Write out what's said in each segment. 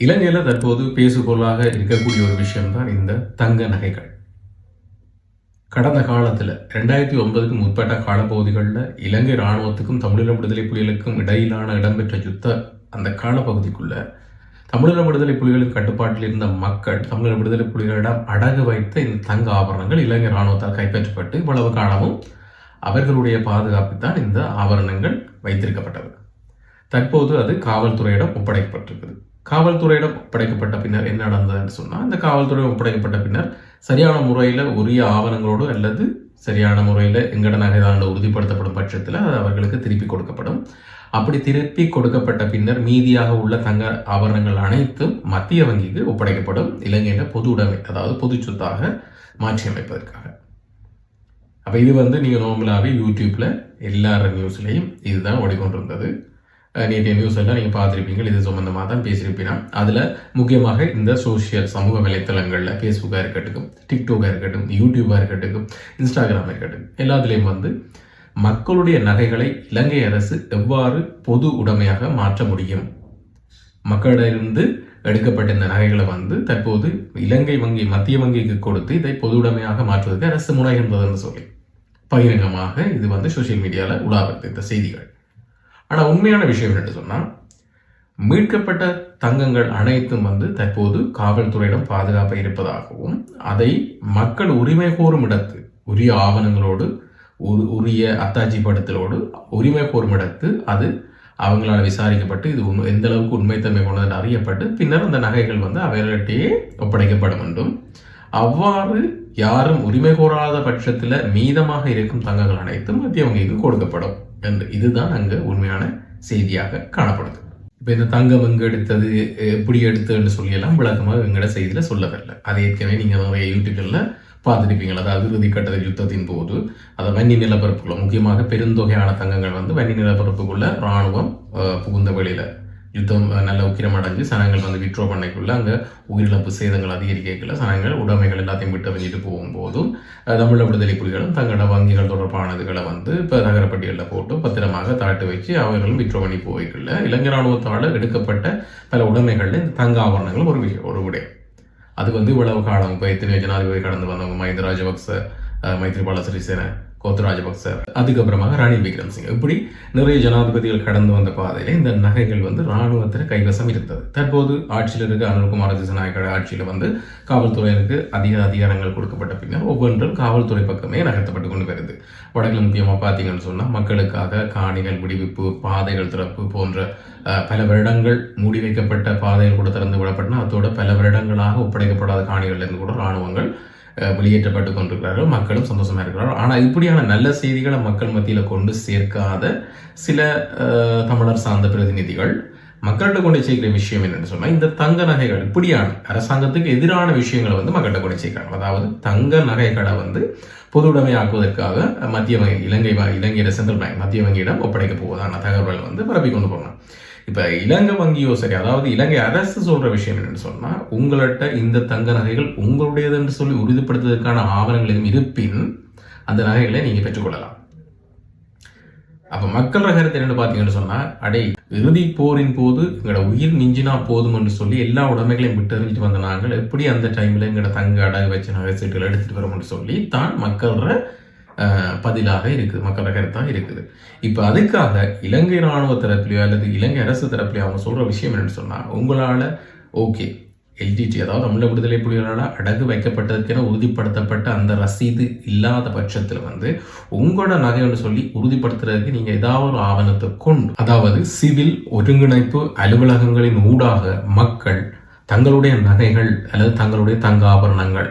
இலங்கையில் தற்போது பேசுபொருளாக இருக்கக்கூடிய ஒரு விஷயம்தான் இந்த தங்க நகைகள். கடந்த காலத்தில் ரெண்டாயிரத்தி ஒன்பதுக்கும் முற்பட்ட காலப்பகுதிகளில் இலங்கை இராணுவத்துக்கும் தமிழீழ விடுதலை புலிகளுக்கும் இடையிலான இடம்பெற்ற யுத்த அந்த காலப்பகுதிக்குள்ள தமிழீழ விடுதலை புலிகளின் கட்டுப்பாட்டில் இருந்த மக்கள் தமிழீழ விடுதலை புலிகளிடம் அடகு வைத்த இந்த தங்க ஆபரணங்கள் இலங்கை இராணுவத்தால் கைப்பற்றப்பட்டு இவ்வளவு காலமும் அவர்களுடைய பாதுகாப்பு தான் இந்த ஆபரணங்கள் வைத்திருக்கப்பட்டது. தற்போது அது காவல்துறையிடம் ஒப்படைக்கப்பட்டிருக்குது. காவல்துறையிடம் ஒப்படைக்கப்பட்ட பின்னர் என்ன நடந்ததுன்னு சொன்னால் இந்த காவல்துறை ஒப்படைக்கப்பட்ட பின்னர் சரியான முறையில் உரிய ஆவணங்களோடு அல்லது சரியான முறையில் எங்கட நகைதான உறுதிப்படுத்தப்படும் பட்சத்தில் அது அவர்களுக்கு திருப்பி கொடுக்கப்படும். அப்படி திருப்பி கொடுக்கப்பட்ட பின்னர் மீதியாக உள்ள தங்க ஆபரணங்கள் அனைத்தும் மத்திய வங்கிக்கு ஒப்படைக்கப்படும். இலங்கையில் பொது உடைமை அதாவது பொது சொத்தாக மாற்றியமைப்பதற்காக. அப்போ இது வந்து நீங்கள் நார்மலாகவே யூடியூப்பில் எல்லார நியூஸ்லேயும் இதுதான் ஓடிக்கொண்டிருந்தது. நேற்றைய நியூஸ் எல்லாம் நீங்கள் பார்த்துருப்பீங்க. இது சம்மந்தமாக தான் பேசியிருப்பீங்க அதில் முக்கியமாக இந்த சோஷியல் சமூக வலைத்தளங்களில் ஃபேஸ்புக்காக இருக்கட்டும் டிக்டாக்காக இருக்கட்டும் யூடியூபாக இருக்கட்டும் இன்ஸ்டாகிராமாக இருக்கட்டும் எல்லாத்துலேயும் வந்து மக்களுடைய நகைகளை இலங்கை அரசு எவ்வாறு பொது உடைமையாக மாற்ற முடியும்? மக்களிடமிருந்து எடுக்கப்பட்ட இந்த நகைகளை வந்து தற்போது இலங்கை வங்கி மத்திய வங்கிக்கு கொடுத்து இதை பொது உடைமையாக மாற்றுவதற்கு அரசு முனைகின்றதுன்னு சொல்லி. பகிரங்கமாக இது வந்து சோசியல் மீடியாவில் உலாவது இந்த செய்திகள். ஆனால் உண்மையான விஷயம் என்னன்னு சொன்னால் மீட்கப்பட்ட தங்கங்கள் அனைத்தும் வந்து தற்போது காவல்துறையிடம் பாதுகாப்பாக இருப்பதாகவும் அதை மக்கள் உரிமை கோரும் இடத்து உரிய ஆவணங்களோடு உரிய அத்தாட்சி படத்திலோடு உரிமை கோரும் இடத்து அது அவங்களால் விசாரிக்கப்பட்டு இது உண்மை எந்த அளவுக்கு உண்மைத்தன்மை கொண்டது அறியப்பட்டு பின்னர் அந்த நகைகள் வந்து அவர்களிடையே ஒப்படைக்கப்படும் என்றும் அவ்வாறு யாரும் உரிமை கோராத பட்சத்தில் மீதமாக இருக்கும் தங்கங்கள் அனைத்தும் மத்திய வங்கிக்கு கொடுக்கப்படும். என்று இதுதான் அங்கே உண்மையான செய்தியாக காணப்படுது. இப்போ இந்த தங்கம் எங்கே எடுத்தது எப்படி எடுத்ததுன்னு சொல்லியெல்லாம் விளக்கமாக எங்களோட செய்தியில் சொல்லவில்லை. அது ஏற்கனவே நீங்கள் நிறைய யூடியூப்களில் பார்த்துருப்பீங்களா? அதாவது இறுதிக்கட்ட யுத்தத்தின் போது அதை வன்னி நிலப்பரப்புக்குள்ள முக்கியமாக பெருந்தொகையான தங்கங்கள் வந்து வன்னி நிலப்பரப்புக்குள்ள இராணுவம் புகுந்த வழியில் யுத்தம் நல்ல உக்கிரம் அடைஞ்சு சனங்கள் வந்து விட்ரோ பண்ணக்குள்ள அங்கே உயிரிழப்பு சேதங்கள் அதிகரிக்கல சனங்கள் உடைமைகள் எல்லாத்தையும் விட்டு வஞ்சிட்டு போகும்போதும் தமிழ விடுதலை புலிகளும் தங்களோட வங்கிகள் தொடர்பானதுகளை வந்து இப்போ நகரப்பட்டியலில் போட்டு பத்திரமாக தாட்டு வச்சு அவர்களும் விட்ரோ பண்ணி போய்க்கல இலங்கை ராணுவத்தால் எடுக்கப்பட்ட பல உடைமைகளில் இந்த தங்க ஆபரணங்கள் ஒரு விஷயம் ஒரு விடயம் அது வந்து இவ்வளவு காலம் இப்போ எத்தனை ஜனாதிபதி கடந்து வந்தவங்க மஹிந்த ராஜபக்ச மைத்ரிபால சிறிசேன கோத்த ராஜபக்ச அதுக்கப்புறமாக ரணில் விக்ரம்சிங் இப்படி நிறைய ஜனாதிபதிகள் கடந்து வந்த பாதையில் இந்த நகைகள் வந்து இராணுவத்தில் கைவசம் இருந்தது. தற்போது ஆட்சியில் இருக்க அனுர்குமார் திசநாயக்கோட ஆட்சியில் வந்து காவல்துறையினருக்கு அதிக அதிகாரங்கள் கொடுக்கப்பட்ட பின்னர் ஒவ்வொன்றும் காவல்துறை பக்கமே நகர்த்தப்பட்டு கொண்டு வருது. வடக்கில் முக்கியமாக பார்த்தீங்கன்னு சொன்னால் மக்களுக்காக காணிகள் விடுவிப்பு பாதைகள் திறப்பு போன்ற பல வருடங்கள் மூடி வைக்கப்பட்ட பாதைகள் கூட திறந்து விடப்பட்டன. அதோட பல வருடங்களாக ஒப்படைக்கப்படாத காணிகள்லேருந்து கூட இராணுவங்கள் வெளியேற்றப்பட்டு கொண்டிருக்கிறார்கள் மக்களும் சந்தோஷமாக இருக்கிறார்கள். ஆனால் இப்படியான நல்ல செய்திகளை மக்கள் மத்தியில் கொண்டு சேர்க்காத சில தமிழர் சார்ந்த பிரதிநிதிகள் மக்கள்கிட்ட கொண்டு சேர்க்கிற விஷயம் என்னென்னு சொன்னால் இந்த தங்க நகைகள் இப்படியான அரசாங்கத்துக்கு எதிரான விஷயங்களை வந்து மக்கள்கிட்ட கொண்டு சேர்க்கிறாங்க அதாவது தங்க நகைகளை வந்து பொது உடைமையாக்குவதற்காக மத்திய வங்கி இலங்கை இலங்கையோட சென்ட்ரல் பேங்க் மத்திய வங்கியிடம் ஒப்படைக்க போவதான தகவல்கள் வந்து பரப்பி கொண்டு போனாங்க இப்போ இலங்கை வங்கியோ சரி அதாவது இலங்கை அரசு சொல்ற விஷயம் என்னன்னு சொன்னா உங்கள்கிட்ட இந்த தங்க நகைகள் உங்களுடையது என்று சொல்லி உறுதிப்படுத்துவதற்கான ஆவணங்கள் எதுவும் இருப்பின் அந்த நகைகளை நீங்க பெற்றுக்கொள்ளலாம். அப்ப மக்கள் ரகரத்தை என்ன பாத்தீங்கன்னு சொன்னா அடே இறுதி போரின் போது எங்களோட உயிர் மிஞ்சினா போதும் என்று சொல்லி எல்லா உடைமைகளையும் விட்டு எறிஞ்சிட்டு வந்த நாங்கள் எப்படி அந்த டைம்ல எங்களோட தங்க அடகு வச்சு நகை சீட்டுகள் எடுத்துட்டு வரோம்னு சொல்லி தான் மக்கள்ற பதிலாக இருக்குது. மக்களோட கருத்தாக இருக்குது. இப்போ அதுக்காக இலங்கை இராணுவ தரப்புலையோ அல்லது இலங்கை அரசு தரப்புலையோ அவங்க சொல்கிற விஷயம் என்னென்னு சொன்னால் உங்களால் ஓகே. எல்டிடி அதாவது தமிழக விடுதலை புலிகளால் அடகு வைக்கப்பட்டதுக்கென உறுதிப்படுத்தப்பட்ட அந்த ரசீது இல்லாத பட்சத்தில் வந்து உங்களோட நகைன்னு சொல்லி உறுதிப்படுத்துறதுக்கு நீங்கள் ஏதாவது ஒரு ஆவணத்தை கொண்டு அதாவது சிவில் ஒருங்கிணைப்பு அலுவலகங்களின் ஊடாக மக்கள் தங்களுடைய நகைகள் அல்லது தங்களுடைய தங்க ஆபரணங்கள்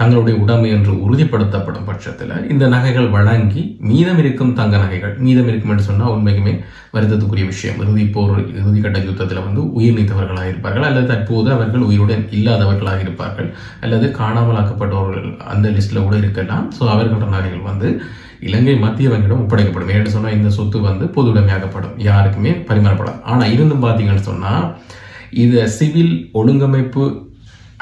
தங்களுடைய உடைமை என்று உறுதிப்படுத்தப்படும் பட்சத்தில் இந்த நகைகள் வழங்கி மீதம் இருக்கும் தங்க நகைகள் மீதம் இருக்கும் என்று சொன்னால் உண்மைக்குமே வருத்தத்துக்குரிய விஷயம். இறுதி போர் இறுதிக்கட்ட யுத்தத்தில் வந்து உயிர் நீத்தவர்களாக இருப்பார்கள் அல்லது தற்போது அவர்கள் உயிருடன் இல்லாதவர்களாக இருப்பார்கள் அல்லது காணாமலாக்கப்பட்டவர்கள் அந்த லிஸ்ட்டில் கூட இருக்கலாம். ஸோ அவர்களோட நகைகள் வந்து இலங்கை மத்திய வங்கியிடம் ஒப்படைக்கப்படும். ஏன்னு சொன்னால் இந்த சொத்து வந்து பொது உடைமையாகப்படும் யாருக்குமே பரிமாறப்படாது. ஆனால் இருந்தும் பார்த்தீங்கன்னு சொன்னால் இதை சிவில் ஒழுங்கமைப்பு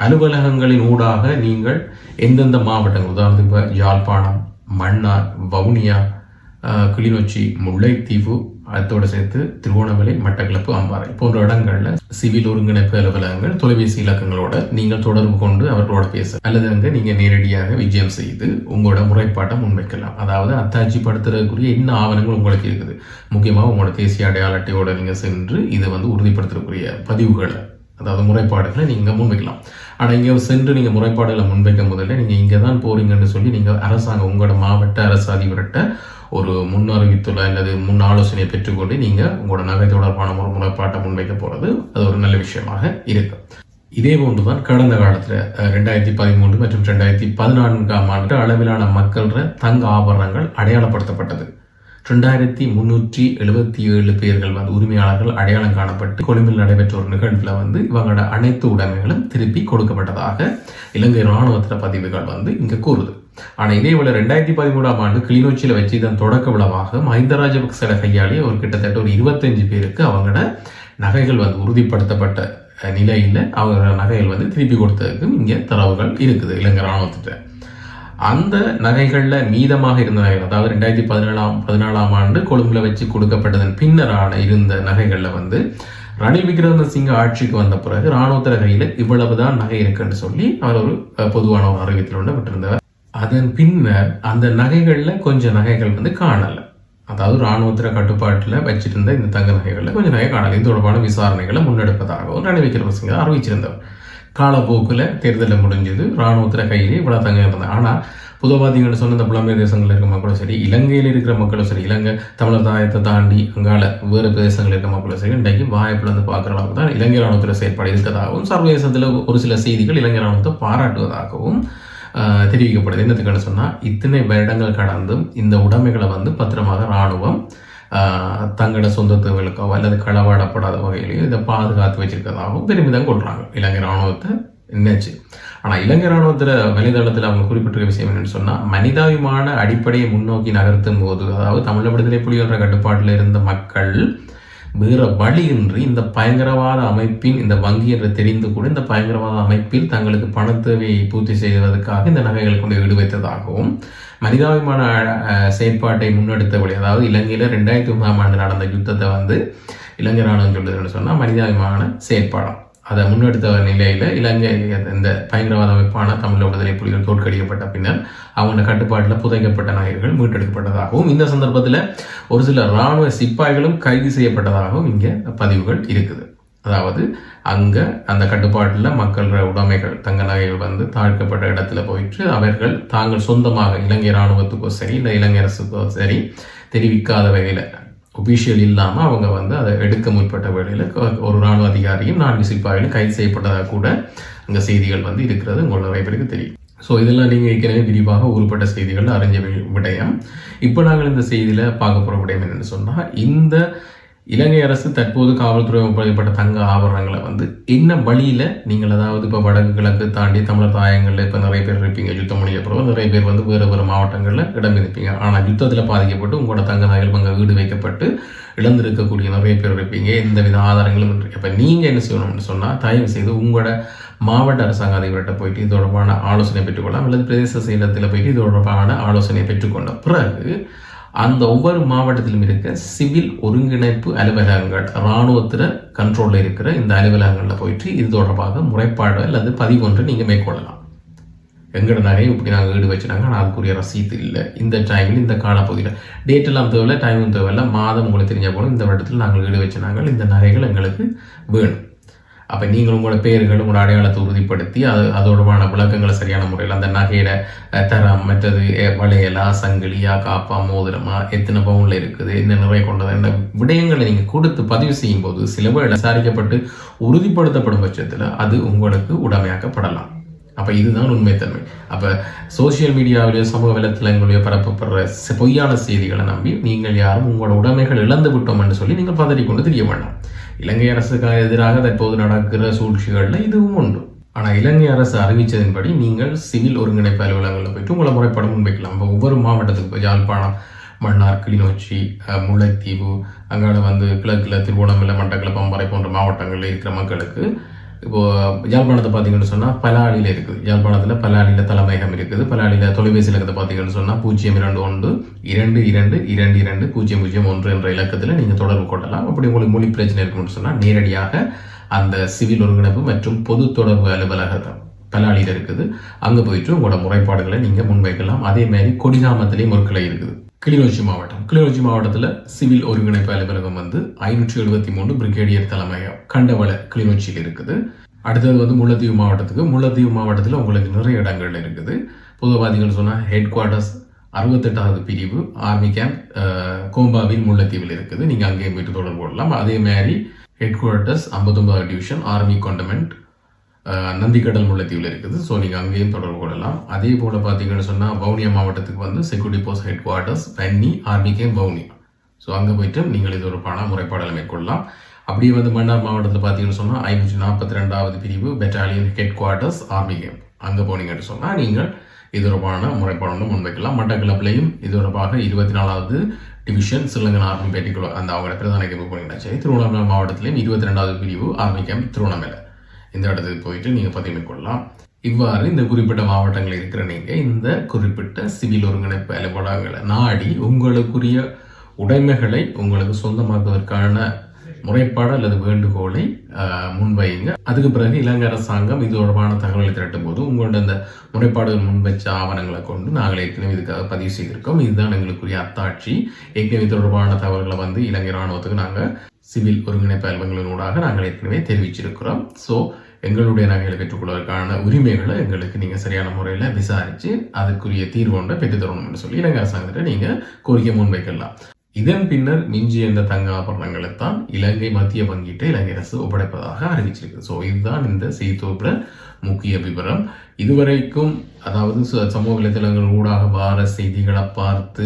அலுவலகங்களின் ஊடாக நீங்கள் எந்தெந்த மாவட்டங்கள்? உதாரணத்துக்கு இப்போ யாழ்ப்பாணம் மன்னார் வவுனியா கிளிநொச்சி முல்லைத்தீவு அதோடு சேர்த்து திருவோணமலை மட்டக்களப்பு அம்பாறை போன்ற இடங்களில் சிவில் ஒருங்கிணைப்பு அலுவலகங்கள் தொலைபேசி இலக்கங்களோட நீங்கள் தொடர்பு கொண்டு அவர்களோட பேச அல்லது அங்கே நீங்கள் நேரடியாக விஜயம் செய்து உங்களோட முறைப்பாட்டை முன்வைக்கலாம். அதாவது அத்தாட்சி படுத்துறதுக்குரிய என்ன ஆவணங்கள் உங்களுக்கு இருக்குது? முக்கியமாக உங்களோட தேசிய அடையாள அட்டையோட நீங்கள் சென்று இதை வந்து உறுதிப்படுத்துறதுக்குரிய பதிவுகளை அதாவது முறைப்பாடுகளை நீங்கள் முன்வைக்கலாம். ஆனால் இங்கே சென்று நீங்கள் முறைப்பாடுகளை முன்வைக்கும் முதல்ல நீங்கள் இங்கே தான் போறீங்கன்னு சொல்லி நீங்கள் அரசாங்கம் உங்களோட மாவட்ட அரசு அதிபர்கிட்ட ஒரு முன் அறிவித்துள்ள அல்லது முன் ஆலோசனையை பெற்றுக்கொண்டு நீங்கள் உங்களோட நகை தொடர்பான ஒரு முறைப்பாட்டை முன்வைக்க போகிறது அது ஒரு நல்ல விஷயமாக இருக்கும் இதே போன்றுதான் கடந்த காலத்தில் ரெண்டாயிரத்தி பதிமூன்று மற்றும் ரெண்டாயிரத்தி பதினான்காம் ஆண்டு அளவிலான மக்கள தங்க ஆபரணங்கள் அடையாளப்படுத்தப்பட்டது. ரெண்டாயிரத்தி முன்னூற்றி எழுபத்தி ஏழு பேர்கள் வந்து உரிமையாளர்கள் அடையாளம் காணப்பட்டு கொழும்பில் நடைபெற்ற ஒரு நிகழ்வில் வந்து இவங்களோட அனைத்து உடைமைகளும் திருப்பி கொடுக்கப்பட்டதாக இலங்கை இராணுவத்தின பதிவுகள் வந்து இங்கே கூறுது. ஆனால் இதே போல ரெண்டாயிரத்தி பதிமூணாம் ஆண்டு கிளிநொச்சியில் வச்சு இதன் தொடக்க விழாவாக மஹிந்த ராஜபக்ச கையாளி ஒரு கிட்டத்தட்ட ஒரு இருபத்தஞ்சு பேருக்கு அவங்களோட நகைகள் வந்து உறுதிப்படுத்தப்பட்ட நிலையில் அவங்க நகைகள் வந்து திருப்பி கொடுத்ததுக்கும் இங்கே தரவுகள் இருக்குது இலங்கை இராணுவத்திட்ட. அந்த நகைகளில் மீதமாக இருந்த நகைகள் அதாவது ரெண்டாயிரத்தி பதினேழாம் பதினாலாம் ஆண்டு கொழும்புல வச்சு கொடுக்கப்பட்டதன் பின்னரான இருந்த நகைகளில் வந்து ரணில் விக்ரமசிங்க ஆட்சிக்கு வந்த பிறகு இராணுவத்திர கையில் இவ்வளவுதான் நகை இருக்குன்னு சொல்லி அவர் ஒரு பொதுவான ஒரு அறிவித்தல் ஒன்று விட்டிருந்தார். அதன் பின்னர் அந்த நகைகளில் கொஞ்சம் நகைகள் வந்து காணலை. அதாவது இராணுவத்திர கட்டுப்பாட்டில் வச்சிருந்த இந்த தங்க நகைகளில் கொஞ்சம் நகை காணலை. இது தொடர்பான விசாரணைகளை முன்னெடுப்பதாகவும் ரணில் விக்ரமசிங்க அறிவிச்சிருந்தவர். காலப்போக்கில் தேர்தலில் முடிஞ்சது. இராணுவத்தில் கையிலே இவ்வளோ தங்க இருந்தது. ஆனால் புதுவாதிகள் சொன்ன இந்த புலம்பெயர் தேசங்களில் இருக்கிற மக்களும் சரி இலங்கையில் இருக்கிற மக்களும் சரி இலங்கை தமிழர் தாயத்தை தாண்டி அங்கால வேறு பிரதேசங்களில் இருக்கிற மக்களும் சரி இன்றைக்கு வாய்ப்பில் வந்து பார்க்குற அளவுக்கு தான் இலங்கை ராணுவத்தில் செயற்பாடு இருக்கிறதாகவும் சர்வதேசத்தில் ஒரு சில செய்திகள் இலங்கை ராணுவத்தை பாராட்டுவதாகவும் தெரிவிக்கப்படுது. என்னத்துக்குன்னு சொன்னால் இத்தனை வருடங்கள் கடந்தும் இந்த உடைமைகளை வந்து பத்திரமாக இராணுவம் தங்களோட சொந்த தேவைகளுக்கோ அல்லது களவாடப்படாத வகையிலையும் இதை பாதுகாத்து வச்சிருக்கிறதாகவும் பெருமிதம் கொள்றாங்க இலங்கை ராணுவத்தை நினைச்சு ஆனால் இலங்கை ராணுவத்தில் வலைதளத்தில் அவங்க குறிப்பிட்டிருக்க விஷயம் என்னன்னு சொன்னால் மனிதாபிமான அடிப்படையை முன்னோக்கி நகர்த்தும் போது அதாவது தமிழ் விடுதலை புலிகளோட கட்டுப்பாட்டில் இருந்த மக்கள் வேறு வழியின்றி இந்த பயங்கரவாத அமைப்பின் இந்த வங்கி என்று தெரிந்து கூட இந்த பயங்கரவாத அமைப்பில் தங்களுக்கு பண தேவையை பூர்த்தி செய்வதற்காக இந்த நகைகளை கொண்டு ஈடு வைத்ததாகவும் மனிதாபிமான செயற்பாட்டை முன்னெடுத்தபடி அதாவது இலங்கையில் ரெண்டாயிரத்தி ஒன்பதாம் ஆண்டு நடந்த யுத்தத்தை வந்து இலங்கை ராணுவம் சொல்லுதுன்னு சொன்னால் மனிதாபிமான செயற்பாடம் அதை முன்னெடுத்த நிலையில் இலங்கை இந்த பயங்கரவாத அமைப்பான தமிழ் விடுதலை புலிகள் தோற்கடிக்கப்பட்ட பின்னர் அவங்க கட்டுப்பாட்டில் புதைக்கப்பட்ட நாயகர்கள் மீட்டெடுக்கப்பட்டதாகவும் இந்த சந்தர்ப்பத்தில் ஒரு சில இராணுவ சிப்பாய்களும் கைது செய்யப்பட்டதாகவும் இங்கே பதிவுகள் இருக்குது. அதாவது அங்கே அந்த கட்டுப்பாட்டில் மக்கள் உடைமைகள் தங்க நகைகள் வந்து தாழ்க்கப்பட்ட இடத்துல போயிட்டு அவர்கள் தாங்கள் சொந்தமாக இலங்கை இராணுவத்துக்கோ சரி இல்லை இலங்கை அரசுக்கோ சரி தெரிவிக்காத வகையில் ஒபிஷியல் இல்லாமல் அவங்க வந்து அதை எடுக்க முற்பட்ட வேளையில் ஒரு இராணுவ அதிகாரியும் நான்கு சிப்பாய்களும் கைது செய்யப்பட்டதாக கூட அங்கே செய்திகள் வந்து இருக்கிறது. உங்கள் நிறைய பேருக்கு தெரியும். ஸோ இதெல்லாம் நீங்கள் ஏற்கனவே விரிவாக உருப்பட்ட செய்திகள் அறிஞ்ச விடயம். இப்போ நாங்கள் இந்த செய்தியில் பார்க்க போகிற விடயம் என்னென்னு சொன்னால் இந்த இலங்கை அரசு தற்போது காவல்துறை ஒப்படைக்கப்பட்ட தங்க ஆபரணங்களை வந்து என்ன வழியில் நீங்கள் அதாவது இப்போ வடக்கு கிழக்கு தாண்டி தமிழர் தாயங்களில் இப்போ நிறைய பேர் இருப்பீங்க யுத்தம் முடிய பிறகு நிறைய பேர் வந்து வேறு வேறு மாவட்டங்களில் இடம் இருப்பீங்க ஆனால் யுத்தத்தில் பாதிக்கப்பட்டு உங்களோட தங்க நகைகள் அங்கே வீடு வைக்கப்பட்டு இழந்திருக்கக்கூடிய நிறைய பேர் இருப்பீங்க. எந்த வித ஆதாரங்களும் இப்போ நீங்கள் என்ன செய்யணும்னு சொன்னால் தயவு செய்து உங்களோட மாவட்ட அரசாங்க அதிபர்கிட்ட போயிட்டு இது தொடர்பான ஆலோசனை பெற்றுக்கொள்ளலாம். அல்லது பிரதேச செயலத்தில் போயிட்டு இது தொடர்பான ஆலோசனை பெற்றுக்கொண்ட பிறகு அந்த ஒவ்வொரு மாவட்டத்திலும் இருக்க சிவில் ஒருங்கிணைப்பு அலுவலகங்கள் இராணுவத்தில் கண்ட்ரோலில் இருக்கிற இந்த அலுவலகங்களில் போயிட்டு இது தொடர்பாக முறைப்பாடு அல்லது பதிவு ஒன்று நீங்கள் மேற்கொள்ளலாம். எங்கட நகையை இப்படி நாங்கள் ஈடு வச்சுனாங்க ஆனால் அதுக்குரிய ரசீது இல்லை. இந்த டைமில் இந்த காலப்பகுதியில். டேட்டெல்லாம் தேவையில்லை டைமும் தேவையில்லை. மாதம் உங்களுக்கு தெரிஞ்ச போல இந்த வருடத்தில் நாங்கள் ஈடு வச்சுனாங்க இந்த நகைகள் எங்களுக்கு வேணும். அப்போ நீங்கள் உங்களோட பேர்கள் உங்களோட அடையாளத்தை உறுதிப்படுத்தி அது அதோடமான விளக்கங்களை சரியான முறையில் அந்த நகையில தரம் மற்றது வளையலா சங்கிலியா காப்பா மோதிரமா எத்தனை பவுனில் இருக்குது என்ன நிறைய கொண்டது இந்த விடயங்களை நீங்கள் கொடுத்து பதிவு செய்யும் போது சில விசாரிக்கப்பட்டு உறுதிப்படுத்தப்படும் பட்சத்தில் அது உங்களுக்கு உடமையாக்கப்படலாம். அப்போ இதுதான் உண்மைத்தன்மை. அப்போ சோசியல் மீடியாவிலேயோ சமூக வலைத்தளங்களிலேயோ பரப்பப்படுற பொய்யான செய்திகளை நம்பி நீங்கள் யாரும் உங்களோட உடைமைகள் இழந்து விட்டோம் என்று சொல்லி நீங்கள் பதறி கொண்டு தெரிய வேண்டாம். இலங்கை அரசுக்கு எதிராக தற்போது நடக்கிற சூழ்ச்சிகளில் இதுவும் உண்டு. ஆனால் இலங்கை அரசு அறிவித்ததின்படி நீங்கள் சிவில் ஒருங்கிணைப்பு அலுவலகங்களில் போயிட்டு உங்களை முறைப்படம் முன்வைக்கலாம். இப்போ ஒவ்வொரு மாவட்டத்துக்கு யாழ்ப்பாணம் மன்னார் கிளிநொச்சி முல்லைத்தீவு அங்கே வந்து கிழக்கில் திருவோணமலை மட்டக்களப்பு பம்பரை போன்ற மாவட்டங்களில் இருக்கிற மக்களுக்கு இப்போது யாழ்ப்பாணத்தை பார்த்தீங்கன்னு சொன்னால் பலாடியில் இருக்குது. யாழ்ப்பாணத்தில் பலாலியில் தலைமையகம் இருக்குது. பலாலியில் தொலைபேசி இலக்கத்தை பார்த்தீங்கன்னு சொன்னால் பூஜ்ஜியம் இரண்டு ஒன்று இரண்டு இரண்டு இரண்டு இரண்டு பூஜ்ஜியம் பூஜ்ஜியம் ஒன்று என்ற இலக்கத்தில் நீங்கள் தொடர்பு கொள்ளலாம். அப்படி உங்களுக்கு மொழி பிரச்சனை இருக்குன்னு சொன்னால் நேரடியாக அந்த சிவில் ஒருங்கிணைப்பு மற்றும் பொது தொடர்பு அலுவலகம் பலாலியில் இருக்குது. அங்கே போயிட்டு உங்களோட முறைப்பாடுகளை நீங்கள் முன்வைக்கலாம். அதே மாதிரி கொடிகாமத்திலேயும் ஒரு கிளை இருக்குது. கிளிநொச்சி மாவட்டம். கிளிநொச்சி மாவட்டத்தில் சிவில் ஒருங்கிணைப்பு அலுவலகம் வந்து ஐநூற்றி எழுபத்தி மூணு பிரிகேடியர் தலைமையம் கண்டவள கிளிநொச்சியில் இருக்குது. அடுத்தது வந்து முல்லைத்தீவு மாவட்டத்துக்கு. முல்லைத்தீவு மாவட்டத்தில் உங்களுக்கு நிறைய இடங்கள் இருக்குது. பொதுவாதிகள் சொன்னால் ஹெட் குவார்ட்டர்ஸ் அறுபத்தெட்டாவது பிரிவு ஆர்மி கேம்ப் கோம்பாவில் முல்லைத்தீவில் இருக்குது. நீங்கள் அங்கேயும் போயிட்டு தொடர்பு கொள்ளலாம். அதே மாதிரி ஹெட் குவார்ட்டர்ஸ் ஐம்பத்தொன்பதாவது டிவிஷன் ஆர்மி கொண்டமெண்ட் நந்திக்கடல் முல்லைத்தீவில் இருக்குது. ஸோ நீங்கள் அங்கேயும் தொடர்பு கொள்ளலாம். அதே போல் பார்த்தீங்கன்னு சொன்னால் வவுனியா மாவட்டத்துக்கு வந்து செக்யூரிட்டி போஸ்ட் ஹெட் குவார்ட்டர்ஸ் பன்னி ஆர்மிகே வவுனியா. ஸோ அங்கே போயிட்டு நீங்கள் இது ஒரு பண முறைப்பாடலை மேற்கொள்ளலாம். அப்படியே வந்து மன்னார் மாவட்டத்தில் பார்த்தீங்கன்னு சொன்னால் ஐநூற்றி நாற்பத்தி ரெண்டாவது பிரிவு battalion headquarters army camp அங்கே போனீங்கன்னு சொன்னால் நீங்கள் இது தொடர்பான முறைப்பாடு முன்வைக்கலாம். மட்டக்களப்பிலையும் இது தொடர்பாக இருபத்தி நாலாவது டிவிஷன் சிலங்கன் ஆர்மி பேட்டிக்குள்ள அந்த அவங்களோட பிரதான கேம்ப் போனீங்கன்னா சரி. திருவண்ணாமலை மாவட்டத்திலையும் இருபத்தி ரெண்டாவது பிரிவு ஆர்மி கேம்ப் திருவண்ணாமலை. இந்த இடத்துக்கு போயிட்டு நீங்கள் பதிவு கொள்ளலாம் இவ்வாறு இந்த குறிப்பிட்ட மாவட்டங்களில் இருக்கிற நீங்கள் இந்த குறிப்பிட்ட சிவில் ஒருங்கிணைப்பு அலுவலகங்களை நாடி உங்களுக்குரிய உடைமைகளை உங்களுக்கு சொந்தமாக்குவதற்கான முறைப்பாடு அல்லது வேண்டுகோளை முன்வைங்க அதுக்கு பிறகு இலங்கை அரசாங்கம் இது தொடர்பான தகவலை திரட்டும் போது உங்களோட இந்த முறைப்பாடுகள் முன்வைச்ச ஆவணங்களை கொண்டு நாங்கள் ஏற்கனவே இதுக்காக பதிவு செய்திருக்கோம். இதுதான் எங்களுக்குரிய அத்தாட்சி. ஏற்கனவே தொடர்பான தகவல்களை வந்து இலங்கை இராணுவத்துக்கு நாங்கள் சிவில் ஒருங்கிணைப்பு அலுவலங்களினூடாக நாங்கள் ஏற்கனவே தெரிவிச்சிருக்கிறோம். ஸோ எங்களுடைய நகைகளை பெற்றுக்கொள்வதற்கான உரிமைகளை எங்களுக்கு நீங்கள் சரியான முறையில் விசாரித்து அதுக்குரிய தீர்வு ஒன்றை பெற்றுத்தரணும்னு சொல்லி இலங்கை அரசாங்கத்தை நீங்கள் கோரிக்கை முன்வைக்கலாம். இதன் பின்னர் மிஞ்சிய இந்த தங்க ஆபரணங்களை தான் இலங்கை மத்திய வங்கிட்டு இலங்கை அரசு ஒப்படைப்பதாக அறிவிச்சிருக்கு. ஸோ இதுதான் இந்த செய்தித்தொகுப்பில் முக்கிய விவரம். இதுவரைக்கும் அதாவது சமூக வலைதளங்கள் ஊடாக வார செய்திகளை பார்த்து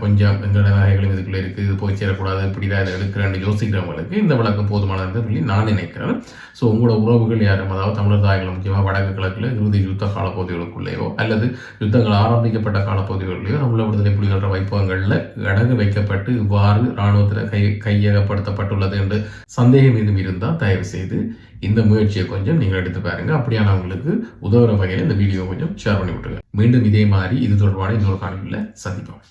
கொஞ்சம் எங்களோட நகைகளும் இதுக்குள்ளே இருக்குது இது போய் சேரக்கூடாது இப்படிதான் இதை எடுக்கிறேன்னு யோசிக்கிறவங்களுக்கு இந்த விளக்கம் போதுமானது சொல்லி நான் நினைக்கிறேன். ஸோ உங்களோட உறவுகள் யாரும் அதாவது தமிழர் தாயங்கள் முக்கியமாக வடக்கு கிழக்கில் இறுதி யுத்த காலப்பகுதிகளுக்குள்ளேயோ அல்லது யுத்தங்கள் ஆரம்பிக்கப்பட்ட காலப்பகுதிகளிலேயோ நம்மள விடுதலை புலிகள வைப்பகங்களில் அடகு வைக்கப்பட்டு இவ்வாறு இராணுவத்தில் கை கையகப்படுத்தப்பட்டுள்ளது என்று சந்தேகம் எதுவும் இருந்தால் தயவு செய்து இந்த முயற்சியை கொஞ்சம் நீங்கள் எடுத்து பாருங்க. அப்படியானவங்களுக்கு உதவுற வகையில் இந்த வீடியோ கொஞ்சம் ஷேர் பண்ணி விட்டுருங்க. மீண்டும் இதே மாதிரி இது தொடர்பான இன்னொரு காணொலியில் சந்திப்போம்.